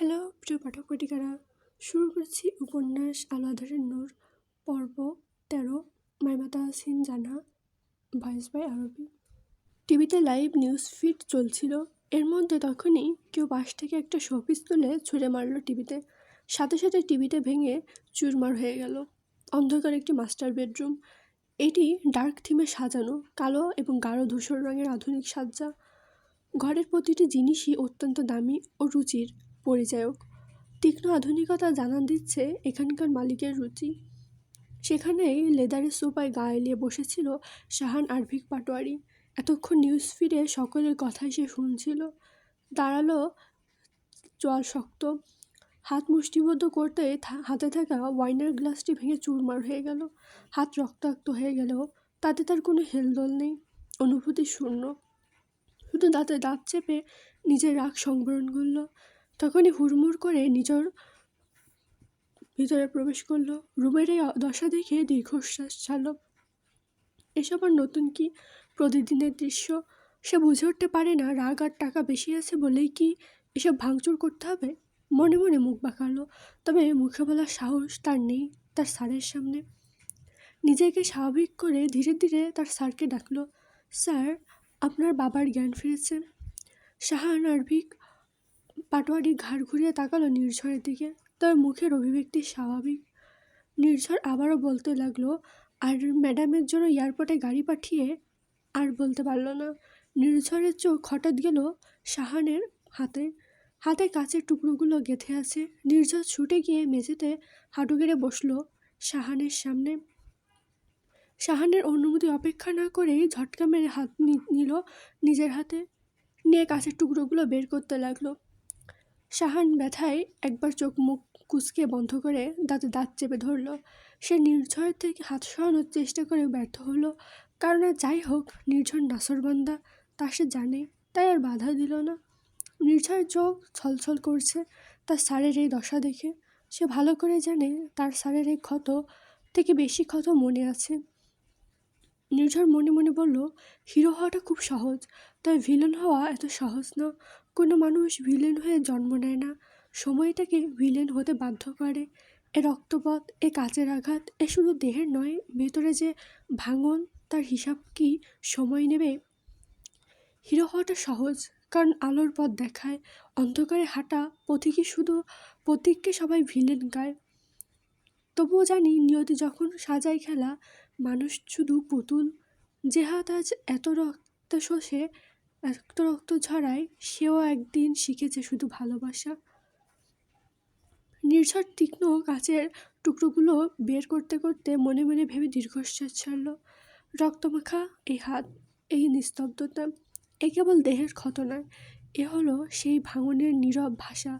Hello প্রিয় পাঠক পাঠিকারা শুরু করছি উপন্যাস আলাধারের নূর, পর্ব তেরো, মাইমাতা সিন জানা, ভয়েস বাই আরবি। টিভিতে লাইভ নিউজ ফিড চলছিল। এর মধ্যে তখনই কেউ পাশ থেকে একটা শোপিস তুলে ছুঁড়ে মারলো টিভিতে। সাথে সাথে টিভিতে ভেঙে চুরমার হয়ে গেল। অন্ধকার একটি মাস্টার বেডরুম। এটি ডার্ক থিমে সাজানো, কালো এবং গাঢ় ধূসর রঙের আধুনিক সাজ্জা। ঘরের প্রতিটি জিনিসই অত্যন্ত দামি ও রুচির। পরিচায়ক। তীক্ষ্ণ আধুনিকতা জানান দিচ্ছে এখানকার মালিকের রুচি। সেখানেই লেদারের সোফায় গা এলিয়ে বসেছিল শাহান আরভিক পাটোয়ারি। এতক্ষণ নিউজ ফিডে সকলের কথাই সে শুনছিল। দাঁড়াল জল শক্ত। হাত মুষ্টিবদ্ধ করতে হাতে থাকা ওয়াইনের গ্লাসটি ভেঙে চুরমার হয়ে গেল। হাত রক্তাক্ত হয়ে গেলেও তাতে তার কোনো হেলদোল নেই। অনুভূতি শূন্য। শুধু দাঁতে দাঁত চেপে নিজের রাগ সংবরণ করল। তখনই হুড়মুড় করে নিজের ভিতরে প্রবেশ করল। রুমের এই দশা দেখে দীর্ঘশ্বাস ছাড়ল। এসব আর নতুন কি প্রতিদিনের দৃশ্য? সে বুঝে উঠতে পারে না, রাগ আর টাকা বেশি আছে বলেই কি এসব ভাঙচুর করতে হবে? মনে মনে মুখ বাঁকালো, তবে মুখে বলার সাহস তার নেই তার স্যারের সামনে। নিজেকে স্বাভাবিক করে ধীরে ধীরে তার স্যারকে ডাকলো, স্যার, আপনার বাবার জ্ঞান ফিরেছে। শাহান আরভিক পাটোয়ারি ঘাড় ঘুরিয়ে তাকালো নির্ঝরের দিকে। তার মুখের অভিব্যক্তি স্বাভাবিক। নির্ঝর আবারও বলতে লাগল, আর ম্যাডামের জন্য এয়ারপোর্টে গাড়ি পাঠিয়ে আর বলতে পারল না। নির্ঝরের চোখ হঠাৎ গেল শাহানের হাতে। হাতে কাচের টুকরোগুলো গেঁথে আছে। নির্ঝর ছুটে গিয়ে মেঝেতে হাঁটু গেড়ে বসল শাহানের সামনে। শাহানের অনুমতি অপেক্ষা না করেই ঝটকা মেরে হাত নিল নিজের হাতে। নিয়ে কাছের টুকরোগুলো বের করতে লাগল। শাহান ব্যথায় একবার চোখ মুখ কুচকে বন্ধ করে দাঁতে দাঁত চেপে ধরলো। সে নির্ঝর থেকে হাত সরানোর চেষ্টা করে ব্যর্থ হলো। কারণ যাই হোক, নির্ঝর নাসরবান্দা, তা সে জানে, তাই আর বাধা দিল না। নির্ঝর চোখ ছলছল করছে তার স্যারের এই দশা দেখে। সে ভালো করে জানে তার স্যারের এই ক্ষত থেকে বেশি ক্ষত মনে আছে। নির্ঝর মনে মনে বলল, হিরো হওয়াটা খুব সহজ, তবে ভিলেন হওয়া এত সহজ না। কোনো মানুষ ভিলেন হয়ে জন্ম নেয় না। সময়টাকে ভিলেন হতে বাধ্য করে। এ রক্তপথ এ কাচের আঘাত, এ শুধু দেহের নয়, ভেতরে যে ভাঙন, তার হিসাব কি সময় নেবে? হিরো হওয়াটা সহজ, কারণ আলোর পথ দেখায়। অন্ধকারে হাঁটা পথিকই শুধু প্রতীককে সবাই ভিলেন গায়। তবুও জানি, নিয়তি যখন সাজায় খেলা, মানুষ শুধু পুতুল। যে হাত আজ এত রক্ত শোষে এত রক্ত ঝরায় সেও একদিন শিখেছে শুধু ভালোবাসা। নির্ঝর তীক্ষ্ণ কাচের টুকরোগুলো বের করতে করতে মনে মনে ভেবে দীর্ঘশ্বাস ছাড়ল। রক্তমাখা এই হাত, এই নিস্তব্ধতা, এ কেবল দেহের ক্ষত নয় এ হলো সেই ভাঙনের নীরব ভাষা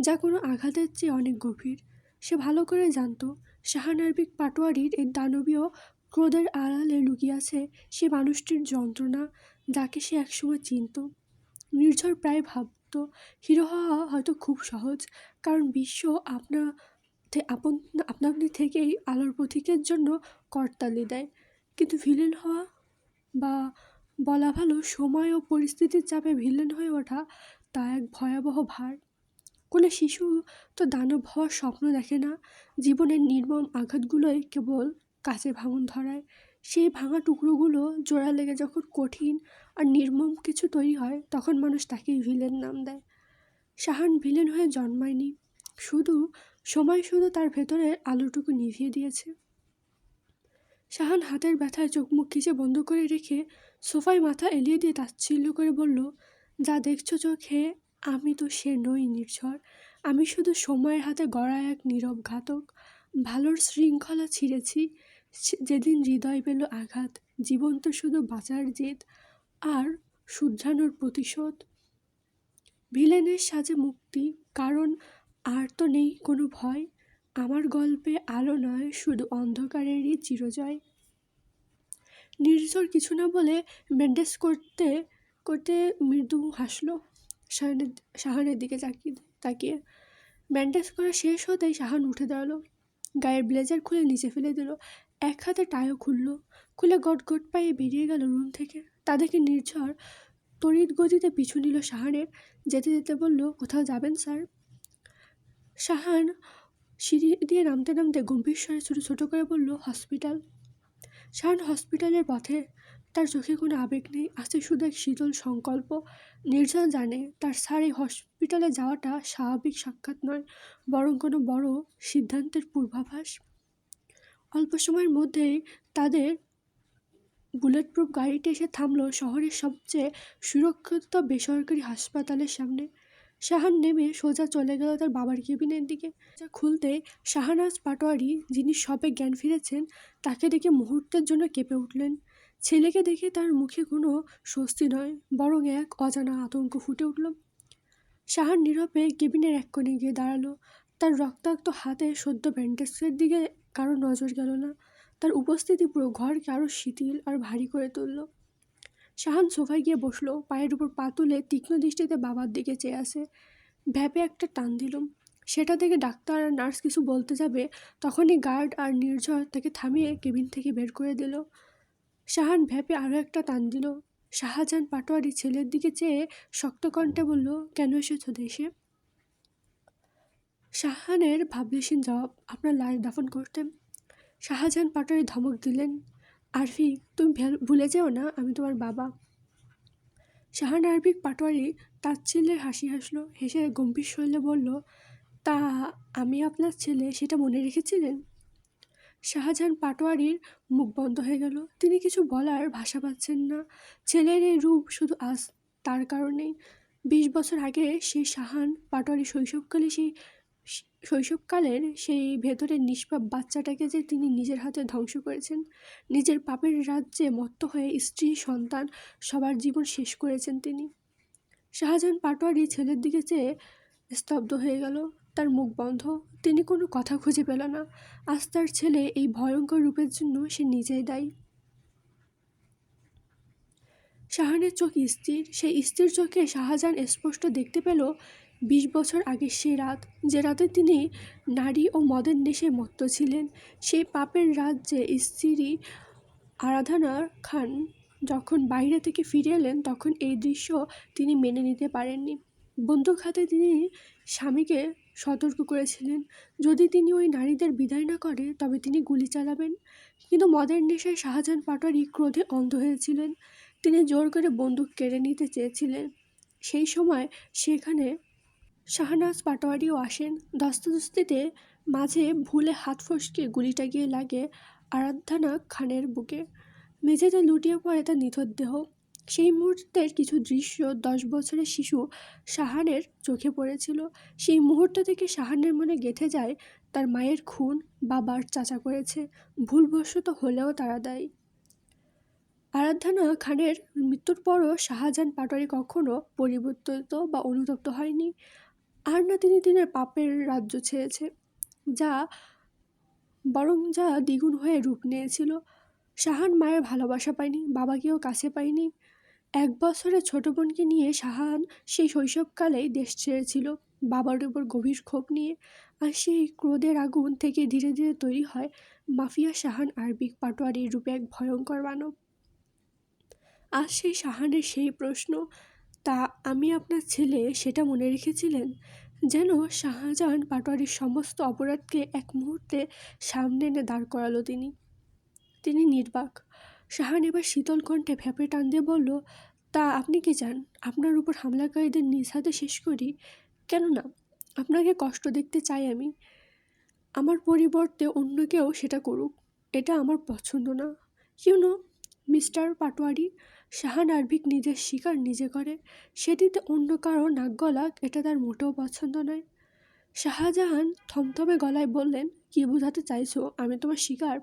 যা কোনো আঘাতের চেয়ে অনেক গভীর। সে ভালো করে জানতো, শাহানার্বিক পাটোয়ারির এই দানবীয় ক্রোধের আড়ালে লুকিয়ে আছে সে মানুষটির যন্ত্রণা যাকে সে একসময় চিনত। নির্ঝর প্রায় ভাবতো, হিরো হওয়া হয়তো খুব সহজ, কারণ বিশ্ব আপনা আপন আপনা আপনি থেকেই আলোর পথিকের জন্য করতালি দেয় কিন্তু ভিলেন হওয়া বা বলা ভালো সময় ও পরিস্থিতির চাপে ভিলেন হয়ে ওঠা তা এক ভয়াবহ ভার। কোনো শিশু তো দানব হওয়ার স্বপ্ন দেখে না। জীবনের নির্মম আঘাতগুলোই কেবল কাছে ভাঙন ধরায়। সেই ভাঙা টুকরোগুলো জোড়া লেগে যখন কঠিন আর নির্মম কিছু তৈরি হয়, তখন মানুষ তাকেই ভিলেন নাম দেয়। শাহান ভিলেন হয়ে জন্মায়নি। শুধু, সময় শুধু তার ভেতরে আলোটুকু নিভিয়ে দিয়েছে। শাহান হাতের ব্যথায় চোখ মুখ খিচে বন্ধ করে রেখে সোফায় মাথা এলিয়ে দিয়ে তাচ্ছিল্য করে বলল, যা দেখছ চোখে, আমি তো সে নই নির্ঝর। আমি শুধু সময়ের হাতে গড়া এক নীরব ঘাতক। ভালোর শৃঙ্খলা ছিঁড়েছি। যেদিন হৃদয় পেল আঘাত জীবন তো শুধু বাঁচার জেদ আর শুধরানোর প্রতিশোধ। ভিলেনের সাজে মুক্তি, কারণ আর তো নেই কোনো ভয়। আমার গল্পে আলো নয়, শুধু অন্ধকারেরই চিরজয়। নির্ঝর কিছু না বলে ব্যান্ডেজ করতে করতে মৃদু হাসলো। শাহানের শাহানের দিকে তাকিয়ে তাকিয়ে ব্যান্ডেজ করা শেষ হতেই শাহান উঠে দাঁড়াল। গায়ের ব্লেজার খুলে নিচে ফেলে দিল। এক হাতে টায়ও খুললো, খুলে গট গট পায়ে বেরিয়ে গেল রুম থেকে। তাদেরকে নির্ঝর তড়িৎ গতিতে পিছু নিল শাহানের। যেতে যেতে বলল, কোথাও যাবেন, স্যার? শাহান সিঁড়ি দিয়ে নামতে নামতে গম্ভীর স্বরে ছোটো ছোটো করে বলল, হসপিটাল? শাহান হসপিটালের পথে তার চোখে কোনো আবেগ নেই, আছে শুধু এক শীতল সংকল্প। নির্জন জানে তার স্যার এই হসপিটালে যাওয়াটা স্বাভাবিক সাক্ষাৎ নয়, বরং কোনো বড় সিদ্ধান্তের পূর্বাভাস। অল্প সময়ের মধ্যেই তাদের বুলেট প্রুফ গাড়িটি এসে থামল শহরের সবচেয়ে সুরক্ষিত বেসরকারি হাসপাতালের সামনে। শাহান নেমে সোজা চলে গেল তার বাবার কেবিনের দিকে। খুলতে শাহানাজ পাটোয়ারি, যিনি সবে জ্ঞান ফিরেছেন, তাকে দেখে মুহূর্তের জন্য কেঁপে উঠলেন। ছেলেকে দেখে তার মুখে কোনো স্বস্তি নয়, বরং এক অজানা আতঙ্ক ফুটে উঠল। শাহান নীরবে কেবিনের এক কোণে গিয়ে দাঁড়াল। তার রক্তাক্ত হাতে সদ্য ব্যান্ডেজের দিকে কারও নজর গেল না। তার উপস্থিতি পুরো ঘরকে আরও শিথিল আর ভারী করে তুলল। শাহান সোফায় গিয়ে বসল, পায়ের উপর পা তুলে তীক্ষ্ণ দৃষ্টিতে বাবার দিকে চেয়ে আসে ভ্যাপে একটা টান দিল। সেটা থেকে ডাক্তার আর নার্স কিছু বলতে যাবে, তখনই গার্ড আর নির্ঝর তাকে থামিয়ে কেবিন থেকে বের করে দিল। শাহান ভ্যাপে আরও একটা টান দিল। শাহজাহান পাটোয়ারি ছেলের দিকে চেয়ে শক্ত কণ্ঠে বলল, কেন এসেছ দেশে? শাহানের ভাবলেশীন জবাব আপনার লাশ দাফন করতেন শাহজাহান পাটোয়ারি ধমক দিলেন আরফি তুমি ভুলে যেও না, আমি তোমার বাবা। শাহান আরফিক পাটোয়ারি তাচ্ছিল্যের হাসি হাসলো, হেসে গম্ভীর শৈলে বলল, তা আমি আপনার ছেলে, সেটা মনে রেখেছিলেন? শাহজাহান পাটোয়ারির মুখ বন্ধ হয়ে গেল, তিনি কিছু বলার ভাষা পাচ্ছেন না। ছেলের এই রূপ শুধু আজ তার কারণেই। বিশ বছর আগে সেই শাহান পাটোয়ারি শৈশবকালে সেই শৈশবকালের সেই ভেতরের নিষ্পাপ বাচ্চাটাকে যে তিনি নিজের হাতে ধ্বংস করেছেন, নিজের পাপের রাজ্যে মত্ত হয়ে স্ত্রী, সন্তান সবার জীবন শেষ করেছেন তিনি। শাহজাহান পাটোয়ারি ছেলের দিকে চেয়ে স্তব্ধ হয়ে গেল, তার মুখ বন্ধ, তিনি কোনো কথা খুঁজে পেল না। আজ তার ছেলে এই ভয়ঙ্কর রূপের জন্য সে নিজেই দায়ী। শাহানের চোখ স্থির, সেই স্থির চোখে শাহজাহান স্পষ্ট দেখতে পেল বিশ বছর আগের সে রাত, যে রাতে তিনি নারী ও মদের নেশে মত্ত ছিলেন সেই পাপের রাত যে স্ত্রী আরাধনা খান যখন বাইরে থেকে ফিরে এলেন, তখন এই দৃশ্য তিনি মেনে নিতে পারেননি। বন্দুক হাতে তিনি স্বামীকে সতর্ক করেছিলেন, যদি তিনি ওই নারীদের বিদায় না করে, তবে তিনি গুলি চালাবেন। কিন্তু মদের নেশায় শাহজাহান পাটোয়ারি ক্রোধে অন্ধ হয়েছিলেন। তিনি জোর করে বন্দুক কেড়ে নিতে চেয়েছিলেন। সেই সময় সেখানে শাহনাজ পাটোয়ারিও আসেন। দস্তদস্তিতে মাঝে ভুলে হাত ফসকে গুলিটা গিয়ে লাগে আরাধ্যানা খানের বুকে। মেঝেতে লুটিয়ে পড়ে তার নিথর দেহ। সেই মুহূর্তের কিছু দৃশ্য দশ বছরের শিশু শাহানের চোখে পড়েছিল। সেই মুহূর্ত থেকে শাহানের মনে গেঁথে যায় তার মায়ের খুন, বাবার চাচা করেছে, ভুলবশত হলেও তারা দেয়। আরাধ্যানা খানের মৃত্যুর পরও শাহজাহান পাটোয়ারি কখনও পরিবর্তিত বা অনুতপ্ত হয়নি। আর না তিনি দিনের পাপের রাজ্য ছেড়েছে, যা বরং যা দ্বিগুণ হয়ে রূপ নিয়েছিল। শাহান মায়ের ভালোবাসা পায়নি, বাবাকেও কাছে পায়নি। এক বছরে ছোট বোনকে নিয়ে শাহান সেই শৈশবকালেই দেশ ছেড়েছিল, বাবার উপর গভীর ক্ষোভ নিয়ে। আর সেই ক্রোধের আগুন থেকে ধীরে ধীরে তৈরি হয় মাফিয়া শাহান আরবিক পাটোয়ারির রূপে এক ভয়ঙ্কর মানব। আজ সেই শাহানের সেই প্রশ্ন আমি আপনার ছেলে সেটা মনে রেখেছিলেন? যেন শাহজাহান পাটোয়ারির সমস্ত অপরাধকে এক মুহূর্তে সামনে এনে দাঁড় করালো তিনি। তিনি নির্বাক। শাহান এবার শীতল কণ্ঠে ফ্যাপে টান দিয়ে বলল, তা আপনি কি চান? আপনার উপর হামলাকারীদের নিজ হাতে শেষ করি? কেননা আপনাকে কষ্ট দেখতে চাই আমি। আমার পরিবর্তে অন্য কেউ সেটা করুক। এটা আমার পছন্দ না। You know mister Patowari Shahan Arvik নিজের শিকার নিজে করে, সেটিতে অন্য কারও নাক গলাক এটা তার মোটেও পছন্দ নয়। শাহজাহান থমথমে গলায় বললেন, কি বোঝাতে চাইছো? আমি তোমার শিকার।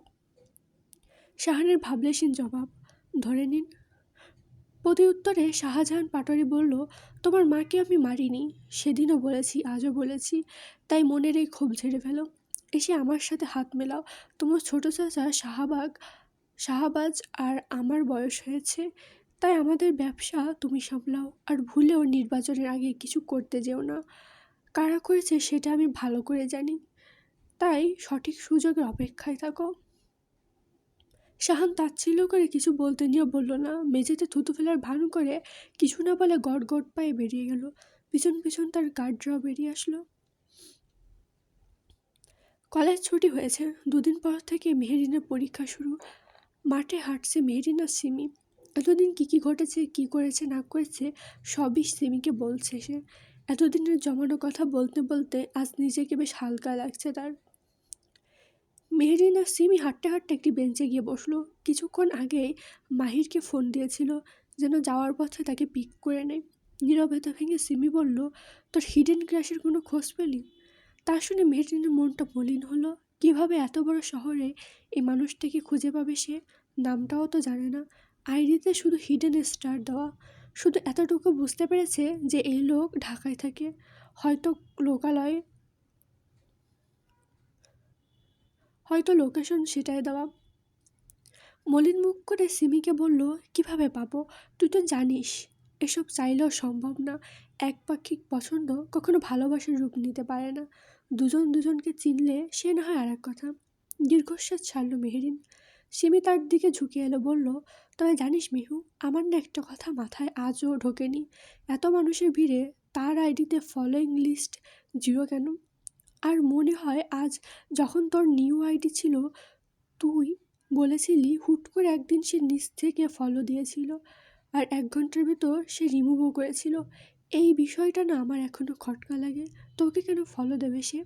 শাহানের ভাবলেশীন জবাব, ধরে নিন। প্রতি উত্তরে শাহজাহান পাটোয়ারি বলল, তোমার মাকে আমি মারিনি, সেদিনও বলেছি, আজও বলেছি, তাই মনের এই ক্ষোভ ঝেড়ে ফেলো। এসে আমার সাথে হাত মেলাও। তোমার ছোটো চাচা শাহবাগ শাহবাজ আর আমার বয়স হয়েছে, তাই আমাদের ব্যবসা তুমি সামলাও আর ভুলেও নির্বাচনের আগে কিছু করতে যেও না। কারা করেছে সেটা আমি ভালো করে জানি, তাই সঠিক সুযোগের অপেক্ষায় থাকো। শাহান তাচ্ছিল্য করে কিছু বলতে নিয়েও বলল না, মেঝেতে থুতু ফেলার ভান করে কিছু না বলে গট গট পায়ে বেরিয়ে গেল। পিছন পিছন তার গার্ডরাও বেরিয়ে আসলো। কলেজ ছুটি হয়েছে, দুদিন পর থেকে মেহেরিনের পরীক্ষা শুরু। মাঠে হাঁটছে মেহেরিন আর সিমি? এতদিন কী কী ঘটেছে, কী করেছে, না করেছে, সবই সিমিকে বলছে সে। এতদিনের জমানো কথা বলতে বলতে আজ নিজেকে বেশ হালকা লাগছে তার। মেহেরিন সিমি হাঁটতে হাঁটতে একটি বেঞ্চে গিয়ে বসল। কিছুক্ষণ আগেই মাহিরকে ফোন দিয়েছিল যেন যাওয়ার পথে তাকে পিক করে নেয়। নীরবতা ভেঙে সিমি বলল, তোর হিডেন ক্রাশের কোনো খোঁজ পেলি? তা শুনে মেহেরিনের মনটা মলিন হলো। কীভাবে এত বড় শহরে এই মানুষটাকে খুঁজে পাবে সে? নামটাও তো জানে না। আইডিতে শুধু হিডেন স্টার দেওয়া। শুধু এতটুকু বুঝতে পেরেছে যে এই লোক ঢাকায় থাকে। হয়তো লোকালয়ে। হয়তো লোকেশন সেটাই দেওয়া। মলিন মুখ করে সিমিকে বলল, কীভাবে পাবো? তুই তো জানিস, এসব চাইলেও সম্ভব না। একপাক্ষিক পছন্দ কখনো ভালোবাসার রূপ নিতে পারে না। দুজন দুজনকে চিনলে সে না হয় আর এক কথা। দীর্ঘশ্বাস ছাড়ল মেহেরিন। সিমি তার দিকে ঝুঁকে এলো, বলল, তবে জানিস মিহু, আমার না একটা কথা মাথায় আজও ঢোকেনি। এত মানুষের ভিড়ে তার আইডিতে ফলোয়িং লিস্ট জিরো কেন? আর মনে হয় আজ যখন তোর নিউ আইডি ছিল, তুই বলেছিলি হুট করে একদিন সে নিচ থেকে ফলো দিয়েছিল আর এক ঘণ্টার ভেতর সে রিমুভও করেছিল। এই বিষয়টা না আমার এখনও খটকা লাগে। তোকে কেন ফলো দেবে সে?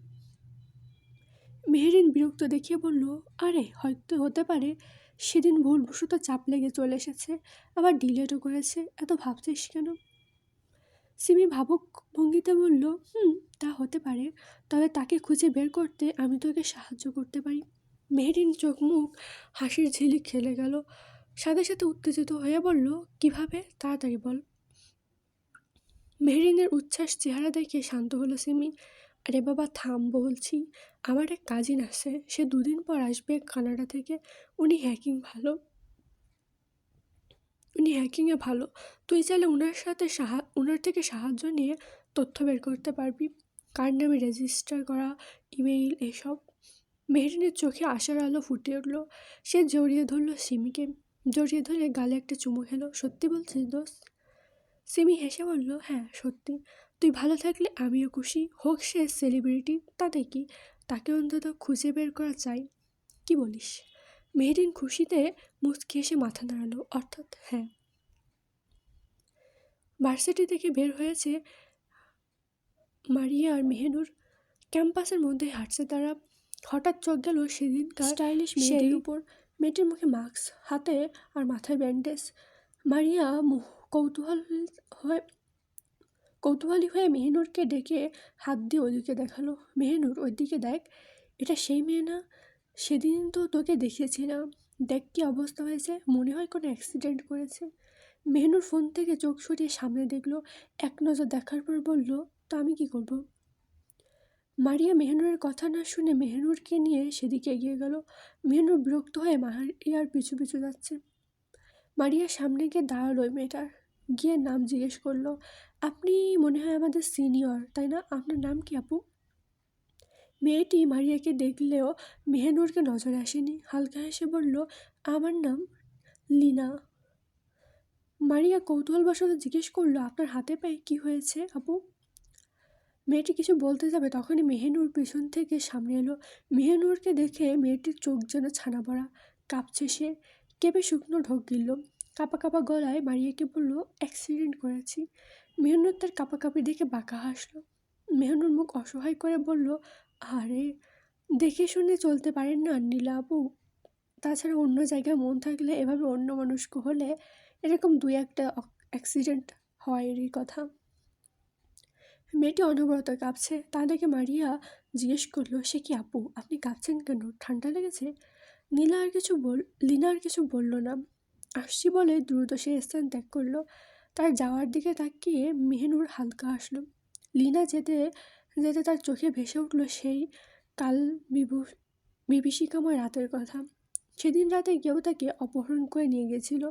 মেহেরিন বিরক্ত দেখিয়ে বলল, আরে, হয়তো হতে পারে সেদিন ভুলবশত চাপ লেগে চলে এসেছে, আবার ডিলেটও করেছে, এত ভাবছিস কেন? সিমি ভাবুক ভঙ্গিতে বলল, হুম, তা হতে পারে, তবে তাকে খুঁজে বের করতে আমি তোকে সাহায্য করতে পারি। মেহেরিন চোখ মুখ হাসির ঝিলিক খেলে গেল, সাথে সাথে উত্তেজিত হয়ে বলল, কীভাবে? তাড়াতাড়ি বল। মেহরিনের উচ্ছ্বাস চেহারা দেখে শান্ত হলো সিমি। আরে বাবা, থাম বলছি। আমার এক কাজিন আছে সে দুদিন পর আসবে কানাডা থেকে। উনি হ্যাকিং ভালো। উনি হ্যাকিংয়ে ভালো। তুই চাইলে ওনার সাথে সাহা ওনার থেকে সাহায্য নিয়ে তথ্য বের করতে পারবি। কার নামে রেজিস্টার করা, ইমেইল, এসব? মেহরিনের চোখে আশার আলো ফুটে উঠল। সে জড়িয়ে ধরলো সিমিকে। জড়িয়ে ধরে গালে একটা চুমু খেলো। সত্যি বলছিস, দোস্ত? সিমি হেসে বলল হ্যাঁ সত্যি। তুই ভালো থাকলে আমিও খুশি। হোক সে সেলিব্রিটি তাতে কি? তাকে অন্তত খুঁজে বের করা চাই। কি বলিস? মেহরিন খুশিতে মুচকি এসে মাথা নাড়ালো অর্থাৎ হ্যাঁ। ভার্সিটি থেকে বের হয়েছে মারিয়া আর মেহেনুর। ক্যাম্পাসের মধ্যে হাঁটছে তারা। হঠাৎ চোখ গেল সেদিনকার স্টাইলিশ মেয়েদের উপর। মেয়েটির মুখে মাস্ক হাতে আর মাথায় ব্যান্ডেজ। মারিয়া মুখ কৌতূহল হয়ে, কৌতূহলী হয়ে মেহেনুরকে ডেকে হাত দিয়ে ওদিকে দেখাল। মেহেনুর ওই দিকে দেখ, এটা সেই মেয়ে না? সেদিন তো তোকে দেখিয়েছিলাম। দেখ কি অবস্থা হয়েছে, মনে হয় কোনো অ্যাক্সিডেন্ট করেছে। মেহনুর ফোন থেকে চোখ সরিয়ে সামনে দেখল, এক নজর দেখার পর বলল, তো আমি কি করব। মারিয়া মেহনুরের কথা না শুনে মেহনুরকে নিয়ে সেদিকে এগিয়ে গেল। মেহনুর বিরক্ত হয়ে মারিয়ার পিছু পিছু যাচ্ছে। মারিয়ার সামনে গিয়ে দাঁড়াল মেয়েটার। গিয়ে নাম জিজ্ঞেস করল, আপনি মনে হয় আমাদের সিনিয়র, তাই না? আপনার নাম কি আপু? মেয়েটি মারিয়াকে দেখলেও মেহেনুরকে নজরে আসেনি, হালকা হেসে বলল, আমার নাম লিনা। মারিয়া কৌতূহলবশত জিজ্ঞেস করল, আপনার হাতে পায়ে কি হয়েছে আপু? মেয়েটি কিছু বলতে যাবে তখনই মেহেনুর পিছন থেকে সামনে এলো। মেহেনুরকে দেখে মেয়েটির চোখ যেন ছানা পড়া কাঁপছে সে, কেঁপে শুকনো ঢোক গিলল। কাপা কাপা গলায় মারিয়াকে বলল অ্যাক্সিডেন্ট করেছি। মেহনুর তার কাপাকাপি দেখে বাঁকা হাসলো। মেহনুর মুখ অসহায় করে বলল, আরে, দেখে শুনে চলতে পারেন না, নীলা আপু। তাছাড়া অন্য জায়গায় মন থাকলে এভাবে অন্য মানুষকে হলে এরকম দুই একটা অ্যাক্সিডেন্ট হওয়ারই কথা। মেয়েটি অনবরত কাঁপছে। তা দেখে মারিয়া জিজ্ঞেস করল, সে কি আপু? আপনি কাঁপছেন কেন? ঠান্ডা লেগেছে? নীলা আর কিছু বল, লীনা আর কিছু বলল না। আসছি বলে দ্রুত সে স্থান ত্যাগ করল। তার যাওয়ার দিকে তাকিয়ে মেহনুর হালকা আসলো লীনা যেতে যেতে তার চোখে ভেসে উঠল সেই কাল বিভূ, বিভীষিকাময় রাতের কথা। সেদিন রাতে কেউ তাকে অপহরণ করে নিয়ে গেছিল।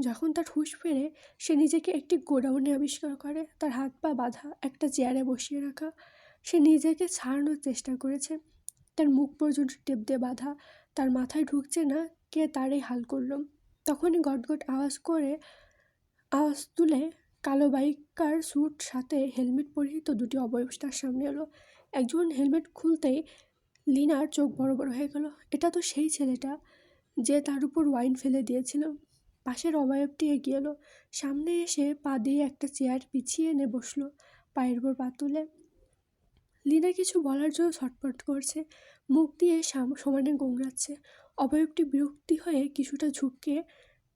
যখন তার হুঁশ ফেরে, সে নিজেকে একটি গোডাউনে আবিষ্কার করে। তার হাত পা বাঁধা, একটা চেয়ারে বসিয়ে রাখা। সে নিজেকে ছাড়ানোর চেষ্টা করেছে। তার মুখ পর্যন্ত টেপ দিয়ে বাঁধা। তার মাথায় ঢুকছে না কে তারই হাল করল। তখনই গটগট আওয়াজ করে, আওয়াজ তুলে কালো বাইকার স্যুট সাথে হেলমেট পরিহিত দুটি অবয়ব তার সামনে এলো। একজন হেলমেট খুলতেই লিনার চোখ বড় বড় হয়ে গেল। এটা তো সেই ছেলেটা যে তার উপর ওয়াইন ফেলে দিয়েছিল। পাশের অবয়বটি এগিয়ে এলো। সামনে এসে পা দিয়ে একটা চেয়ার পিছিয়ে এনে বসল পায়ের উপর পা তুলে। লিনা কিছু বলার জন্য ছটপট করছে। মুখ দিয়ে সাম- সমানে গোংড়াচ্ছে অবয়বটি বিরক্তি হয়ে কিছুটা ঝুঁকে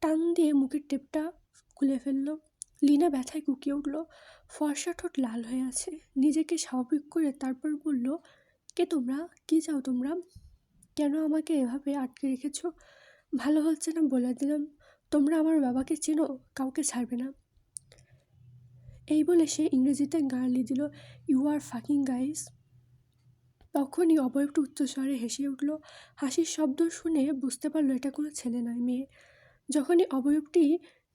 টান দিয়ে মুখের টেপটা খুলে ফেলল। লিনা ব্যথায় কুকিয়ে উঠল। ফর্সা ঠোঁট লাল হয়ে আছে। নিজেকে স্বাভাবিক করে তারপর বলল, কে তোমরা? কি চাও তোমরা? কেন আমাকে এভাবে আটকে রেখেছো? ভালো হচ্ছে না বলে দিলাম। তোমরা আমার বাবাকে চেনো, কাউকে ছাড়বে না। এই বলে সে ইংরেজিতে গালি দিল ইউ আর ফাকিং গাইস তখনই অবয়বটা উচ্চস্বরে হেসে উঠল। হাসির শব্দ শুনে বুঝতে পারল এটা কোনো ছেলে নয়, মেয়ে। যখনই অবয়বটি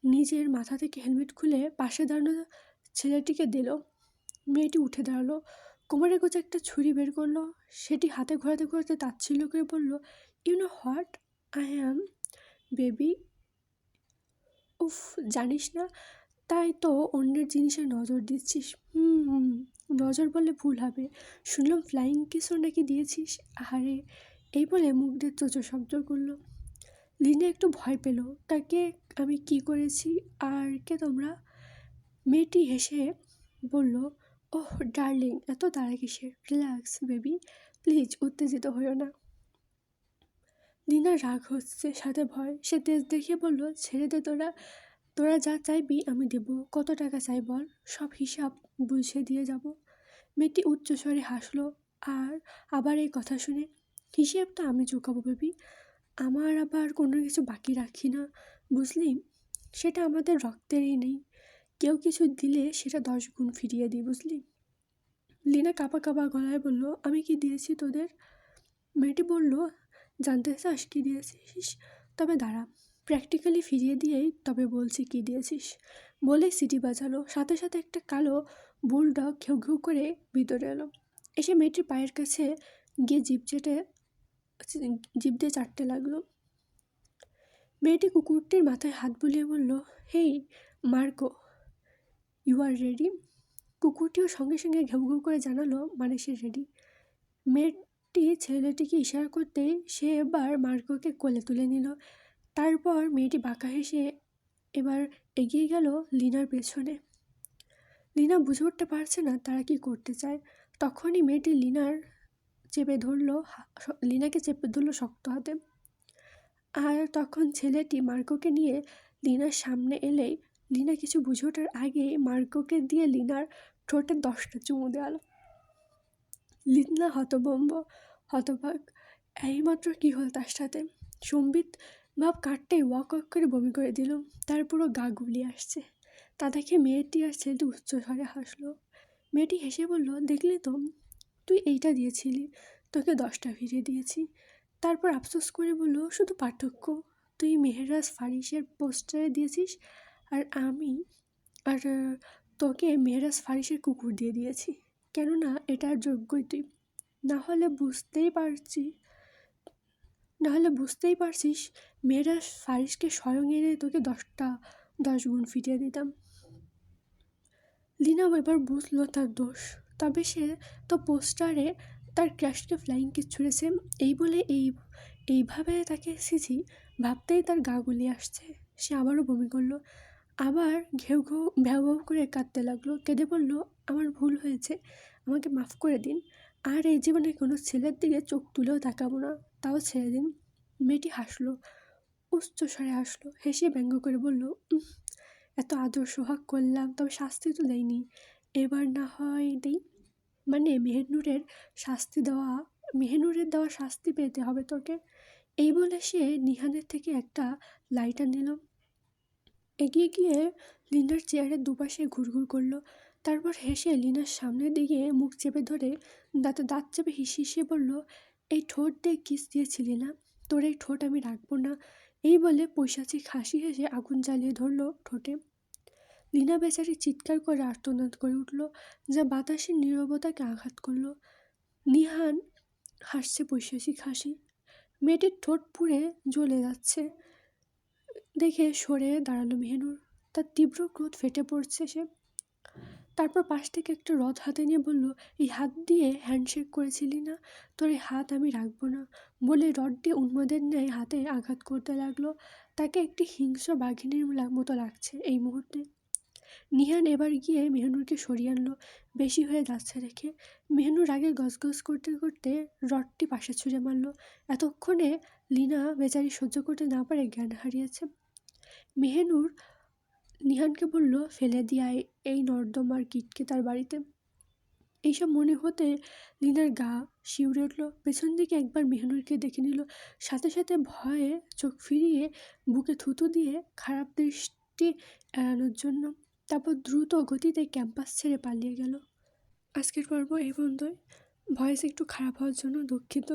নিজের মাথা থেকে হেলমেট খুলে পাশে দাঁড়ানো ছেলেটিকে দিল, মেয়েটি উঠে দাঁড়াল। কোমরে গোছে একটা ছুরি বের করল। সেটি হাতে ঘোরাতে ঘোরাতে তাচ্ছিল্য করে বলল you know what I am baby উফ, জানিস না তাই তো অন্যের জিনিসে নজর দিচ্ছিস। হুম, নজর বলে ভুল হবে। শুনলাম ফ্লাইং কিসও নাকি দিয়েছিস। আহারে, এই বলে মুখ দিয়ে চোচো শব্দ করল। লিনা একটু ভয় পেল। তাকে আমি কি করেছি? আর কে তোমরা? মেয়েটি হেসে বলল, ওহ, ডার্লিং, এত তারা কিসের? Relax, baby. প্লিজ, উত্তেজিত হইও না। লিনা রাগ হচ্ছে, সাথে ভয়। সে তেজ দেখিয়ে বলল, ছেড়ে দে তোরা। তোরা যা চাইবি আমি দেব। কত টাকা চাই বল? সব হিসাব বুঝে দিয়ে যাব। মেয়েটি উচ্চস্বরে হাসলো। আর আবার এই কথা শুনে হিসেবটা আমি চুকাবো বেবি। আমার আবার কোনো কিছু বাকি রাখি না, বুঝলি? সেটা আমাদের রক্তেরই নেই। কেউ কিছু দিলে সেটা দশ গুণ ফিরিয়ে দিই, বুঝলি? লিনা কাপা কাপা গলায় বলল, আমি কি দিয়েছি তোদের? মেয়েটি বলল, জানতে চাস কী দিয়েছিস? তবে দাঁড়া। প্র্যাকটিক্যালি ফিরিয়ে দিয়েই তবে বলছি কী দিয়েছিস? বলেই সিটি বাজালো। সাথে সাথে একটা কালো বুলডগ ঘেউ ঘেউ করে ভিতরে এলো। এসে মেয়েটির পায়ের কাছে গিয়ে জিপ চেটে জিপ দিয়ে চাটতে লাগল। মেয়েটি কুকুরটির মাথায় হাত বুলিয়ে বলল, hey, Marco you are ready কুকুরটিও সঙ্গে সঙ্গে ঘেউ ঘেউ করে জানালো মানে সে রেডি মেয়েটি ছেলেটিকে ইশারা করতেই সে এবার মার্কোকে কোলে তুলে নিল। তারপর মেয়েটি বাঁকা হেসে এবার এগিয়ে গেল লিনার পেছনে। লিনা বুঝে উঠতে পারছে না তারা কি করতে চায়। তখনই মেয়েটি লিনার চেপে ধরলো লিনাকে চেপে ধরলো শক্ত হাতে। আর তখন ছেলেটি মার্কোকে নিয়ে লিনার সামনে এলেই লিনা কিছু বুঝে ওঠার আগেই মার্কোকে দিয়ে লিনার ঠোঁটে দশটা চুমু দেওয়ালো লিনা হতবম্ব হতবাক এইমাত্র কী হল তার সাথে? সম্বিত ভাব কাটতেই ওয়াক ওয়াক করে বমি করে দিল তার পুরো গা গুলি আসছে। তা দেখে মেয়েটি আর ছেলেটি উচ্চস্বরে হাসলো। মেয়েটি হেসে বলল, দেখলি তো, তুই এইটা দিয়েছিলি, তোকে দশটা ফিরিয়ে দিয়েছি। তারপর আফসোস করে বলল, শুধু পার্থক্য, তুই মেহেরাজ ফারিসের পোস্টারে দিয়েছিস, আর আমি, আর, তোকে মেহেরাজ ফারিসের কুকুর দিয়ে দিয়েছি। কেননা এটার যোগ্যই তুই। না হলে বুঝতেই পারছি না হলে বুঝতেই পারছিস, মেয়েরা ফারিসকে স্বয়ং এনে তোকে দশটা, দশ গুণ ফিরিয়ে দিতাম। লিনাও এবার বুঝলো তার দোষ, তবে সে তো পোস্টারে তার ক্রাশকে ফ্লাইং কিস ছুঁড়েছে। এই বলে এই, এইভাবে তাকে এসেছি ভাবতেই তার গা গুলিয়ে আসছে। সে আবারও বমি করল, আবার ঘেউ ঘেউ ভ্যাউ ভ্যাউ করে কাঁদতে লাগল। কেঁদে বলল, আমার ভুল হয়েছে, আমাকে মাফ করে দিন। আর এই জীবনে কোনো ছেলের দিকে চোখ তুলেও তাকাবো না। তাও ছেড়ে দিন। মেয়েটি হাসলো, উচ্চ স্বরে হাসলো, হেসে ব্যঙ্গ করে বলল এত আদর সোহাগ করলাম, তবে শাস্তি তো দেয়নি এবার না হয় দেই? মানে মেহেরনুরের শাস্তি দেওয়া মেহেনুরের দেওয়া শাস্তি পেতে হবে তোকে? এই বলে সে নিহানের থেকে একটা লাইটার নিল। এগিয়ে গিয়ে লিনার চেয়ারের দুপাশে ঘুরঘুর করল। তারপর হেসে লিনার সামনের দিকে মুখ চেপে ধরে দাঁতে দাঁত চেপে হিসি হিসিয়ে বলল এই ঠোঁট দিয়ে কিস দিয়েছিলি না? তোর এই ঠোঁট আমি রাখব না। এই বলে পৈশাচিক হাসি হেসে আগুন জ্বালিয়ে ধরলো ঠোঁটে। লিনা বেচারি চিৎকার করে আর্তনাদ করে উঠল, যা বাতাসের নীরবতাকে আঘাত করল। নিহান হাসছে পৈশাচিক হাসি। মেয়েটির ঠোঁট পুড়ে জ্বলে যাচ্ছে। দেখে সরে দাঁড়াল মেহনুর। তার তীব্র ক্রোধ ফেটে পড়ছে সে। তারপর পাশ থেকে একটা রথ হাতে নিয়ে বলল, এই হাত দিয়ে হ্যান্ডশেক করেছিলি না? তোর এই হাত আমি রাখব না। বলে রড দিয়ে উন্মাদের ন্যায় হাতে আঘাত করতে লাগল। তাকে একটি হিংস্র বাঘিনীর মতো লাগছে এই মুহূর্তে। নিহান এবার গিয়ে মেহনুরকে সরিয়ে আনলো, বেশি হয়ে যাচ্ছে রেখে মেহনুর আগে গজগজ করতে করতে রডটি পাশে ছুঁড়ে মারলো। এতক্ষণে লিনা বেচারি সহ্য করতে না পারে জ্ঞান হারিয়েছে। মেহনুর নিহানকে বলল, ফেলে দিয়ায় এই নর্দমার কিটকে তার বাড়িতে। এইসব মনে হতে লিনার গা শিউরে উঠল। পেছন দিকে একবার মেহনুরকে দেখে নিল। সাথে সাথে ভয়ে চোখ ফিরিয়ে বুকে থুতু দিয়ে খারাপ দৃষ্টি এড়ানোর জন্য তারপর দ্রুত গতিতে ক্যাম্পাস ছেড়ে পালিয়ে গেল। আজকের পর্ব এই পর্যন্তই। ভয়েস একটু খারাপ হওয়ার জন্য দুঃখিত।